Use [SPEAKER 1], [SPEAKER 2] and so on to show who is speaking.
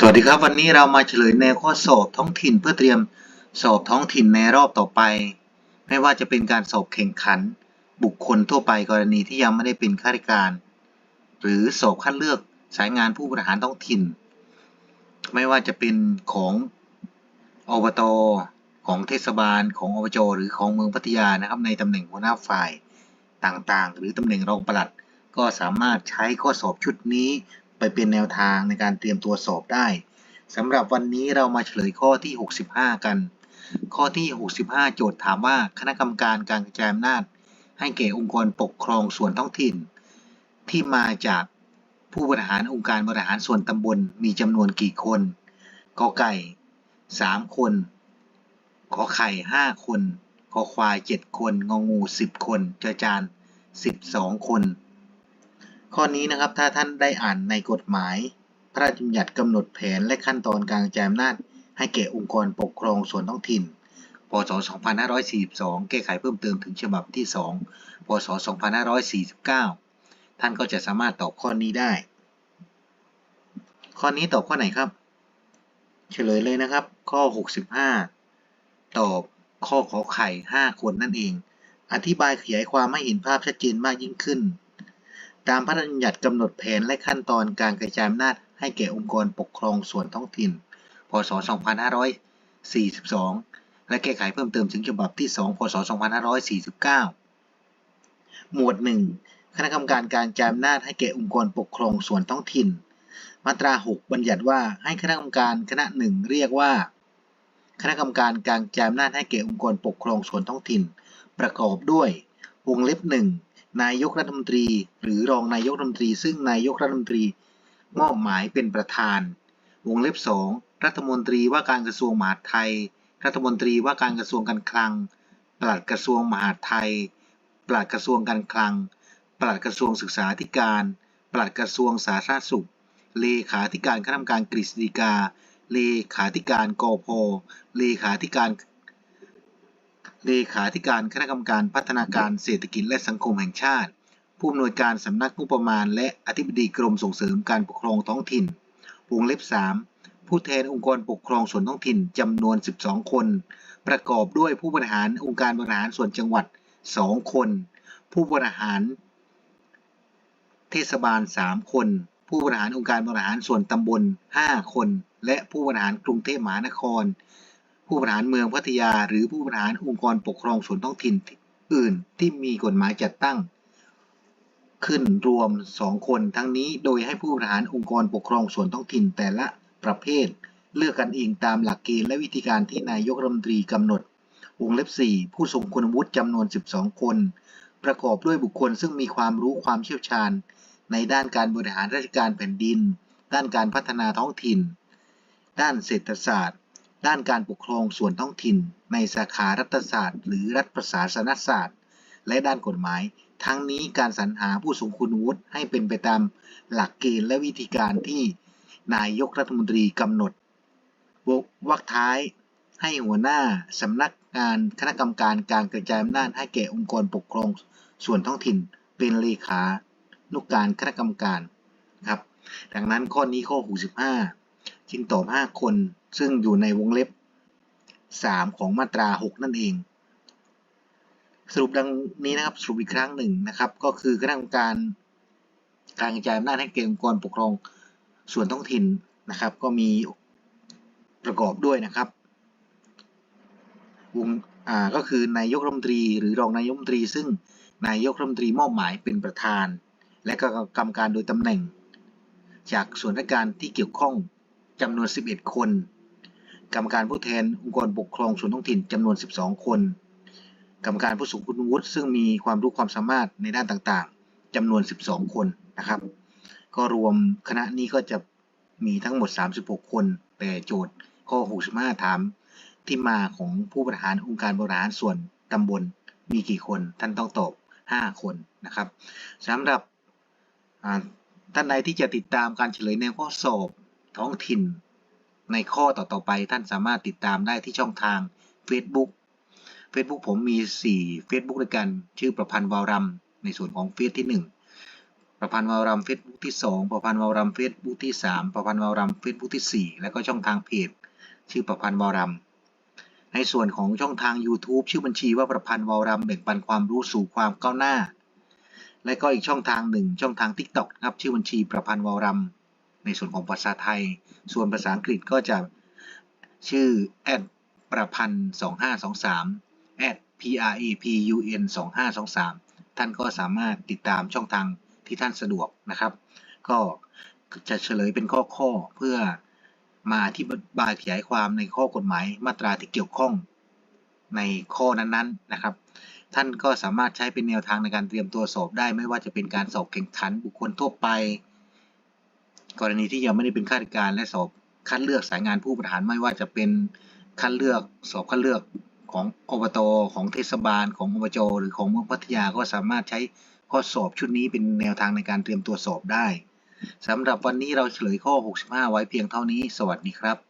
[SPEAKER 1] สวัสดีครับ วันนี้เรามาเฉลยแนวข้อสอบท้องถิ่นเพื่อเตรียมสอบท้องถิ่นในรอบต่อไป ไม่ว่าจะเป็นการสอบแข่งขัน บุคคลทั่วไปกรณีที่ยังไม่ได้เป็นข้าราชการ หรือสอบคัดเลือกสายงานผู้บริหารท้องถิ่น ไม่ว่าจะเป็นของอบตของเทศบาลของอบจหรือของเมืองพัทยานะครับในตำแหน่งหัวหน้าฝ่ายต่างๆ หรือตำแหน่งรองปลัด ก็สามารถใช้ข้อสอบชุดนี้ ไปเป็นแนวทางในการเตรียมตัวสอบได้สำหรับวันนี้เรามาเฉลยข้อที่ 65 กัน ข้อที่ 65 โจทย์ถามว่าคณะกรรมการการกระจายอำนาจ ให้แก่องค์กรปกครองส่วนท้องถิ่น ที่มาจากผู้บริหารองค์การบริหารส่วนตำบลมีจำนวนกี่คนกอไก่ 3 คน ขอไข่ 5 คน ขอควาย 7 คน งองู 10 คนจอจาน 12 คน ข้อนี้นะครับถ้าท่านได้อ่านในกฎหมาย พระราชบัญญัติกำหนดแผนและขั้นตอนการกระจายอำนาจให้แก่องค์กรปกครองส่วนท้องถิ่น พศ 2542 แก้ไขเพิ่มเติมถึงฉบับที่ 2 พศ 2549 ท่านก็จะสามารถตอบข้อนี้ได้ ข้อนี้ตอบข้อไหนครับ เฉลยเลยนะครับ ข้อ 65 ตอบข้อขอไข่ 5 คนนั่นเอง อธิบายขยายความให้เห็นภาพชัดเจนมากยิ่งขึ้น ตามพระราชบัญญัติกำหนดแผนและขั้นตอนการกระจายอำนาจให้แก่องค์กรปกครองส่วนท้องถิ่น พศ 2542 และแก้ไขเพิ่มเติมถึงฉบับที่ 2 พศ 2549 หมวด 1 คณะกรรมการการกระจายอำนาจให้แก่องค์กรปกครองส่วนท้องถิ่น มาตรา 6 บัญญัติว่าให้คณะกรรมการคณะหนึ่งเรียกว่า คณะกรรมการการกระจายอำนาจให้แก่องค์กรปกครองส่วนท้องถิ่น ประกอบด้วย วงเล็บ1 นายกรัฐมนตรี หรือรองนายกรัฐมนตรี ซึ่งนายกรัฐมนตรีมอบหมายเป็นประธาน วงเล็บ 2 รัฐมนตรีว่าการกระทรวงมหาดไทย รัฐมนตรีว่าการกระทรวงการคลัง ปลัดกระทรวงมหาดไทย ปลัดกระทรวงการคลัง ปลัดกระทรวงศึกษาธิการ ปลัดกระทรวงสาธารณสุข เลขาธิการคณะกรรมการกฤษฎีกา เลขาธิการกพเลขาธิการ เลขาธิการคณะกรรมการพัฒนาการเศรษฐกิจและสังคมแห่งชาติ ผู้อำนวยการสำนักงบประมาณ และอธิบดีกรมส่งเสริมการปกครองท้องถิ่น วงเล็บ 3 ผู้แทนองค์กรปกครองส่วนท้องถิ่นจำนวน 12 คน ประกอบด้วยผู้บริหารองค์การบริหารส่วนจังหวัด 2 คน ผู้บริหาร เทศบาล 3 คน ผู้บริหารองค์การบริหารส่วนตำบล 5 คน และผู้บริหารกรุงเทพมหานคร ผู้บริหารเมืองพัทยา หรือผู้บริหารองค์กรปกครองส่วนท้องถิ่นอื่นที่มีกฎหมายจัดตั้ง ขึ้นรวม 2 คนทั้งนี้โดยให้ผู้บริหารองค์กรปกครองส่วนท้องถิ่นแต่ละประเภท เลือกกันเองตามหลักเกณฑ์และวิธีการที่นายกรัฐมนตรีกำหนดวงเล็บ 4 ผู้ทรงคุณวุฒิจำนวน 12 คน ประกอบด้วยบุคคลซึ่งมีความรู้ความเชี่ยวชาญ ในด้านการบริหารราชการแผ่นดิน ด้านการพัฒนาท้องถิ่น ด้านเศรษฐศาสตร์ ด้านการปกครองส่วนท้องถิ่น ในสาขารัฐศาสตร์ หรือรัฐประศาสนศาสตร์ และด้านกฎหมาย ทั้งนี้การสรรหาผู้ทรงคุณวุฒิให้เป็นไปตามหลักเกณฑ์และวิธีการที่นายกรัฐมนตรีกำหนดวรรคท้ายให้หัวหน้าสำนักงานคณะกรรมการการกระจายอำนาจให้แก่องค์กรปกครองส่วนท้องถิ่นเป็นเลขานุกการคณะกรรมการครับ ดังนั้นข้อนี้ข้อ 65 จึงตอบ 5 คน ซึ่งอยู่ในวงเล็บ 3 ของมาตรา 6 นั่นเอง สรุปดังนี้นะครับสรุปอีกครั้งหนึ่งนะครับ ก็คือคณะกรรมการการกระจายอำนาจให้แก่องค์กรปกครองส่วนท้องถิ่นนะครับ ก็มีประกอบด้วยนะครับวงอ่าก็คือนายกรัฐมนตรีหรือรองนายกรัฐมนตรี ซึ่งนายกรัฐมนตรีมอบหมายเป็นประธาน และก็กรรมการโดยตำแหน่ง จากส่วนราชการที่เกี่ยวข้อง จำนวน 11 คน กรรมการผู้แทนองค์กรปกครองส่วนท้องถิ่นจำนวน 12 คน กรรมการผู้สูงคุณวุฒิซึ่งมีความรู้ความสามารถในด้านต่างๆจำนวน 12 คนนะครับ ก็รวมคณะนี้ก็จะมีทั้งหมด 36 คน แต่โจทย์ข้อ 65 ถามที่มาของผู้บริหารองค์การบริหารส่วนตำบลมีกี่คน ท่านต้องตอบ 5 คนนะครับสำหรับท่านใดที่จะติดตามการเฉลยในข้อสอบ ท้องถิ่น ในข้อต่อๆไปท่านสามารถติดตามได้ที่ช่องทาง Facebook Facebook ผมมี 4 Facebook ด้วยกัน ชื่อประพันธ์วาวรำในส่วนของเฟซที่ 1 ประพันธ์วาวรำเฟซบุ๊กที่ 2 ประพันธ์วาวรำเฟซบุ๊กที่ 3 ประพันธ์วาวรำเฟซบุ๊กที่ 4 แล้วก็ช่องทางเพจชื่อประพันธ์วาวรำในส่วนของช่องทาง YouTube ชื่อบัญชีว่าประพันธ์วาวรำแบ่งปันความรู้สู่ความก้าวหน้า และก็อีกช่องทางหนึ่งช่องทาง TikTok นะครับชื่อบัญชีประพันธ์วาวรำ ในส่วนของภาษาไทย ส่วนภาษาอังกฤษก็จะชื่อแอดประพันธ์2523 at p r a p u n 2523 ท่านก็สามารถติดตามช่องทางที่ท่านสะดวกนะครับ ก็จะเฉลยเป็นข้อข้อๆเพื่อมาอธิบายขยายความในข้อกฎหมายมาตราที่เกี่ยวข้องในข้อนั้นๆนะครับ ท่านก็สามารถใช้เป็นแนวทางในการเตรียมตัวสอบได้ ไม่ว่าจะเป็นการสอบแข่งขันบุคคลทั่วไป กรณีที่ยังไม่ได้เป็นข้าราชการและสอบคัดเลือกสายงานผู้บริหารไม่ว่าจะเป็นคัดเลือกสอบคัดเลือกของอบตของเทศบาลของอบจหรือของเมืองพัทยาก็สามารถใช้ข้อสอบชุดนี้เป็นแนวทางในการเตรียมตัวสอบได้สำหรับวันนี้เราเฉลยข้อ 65 ไว้เพียงเท่านี้ สวัสดีครับ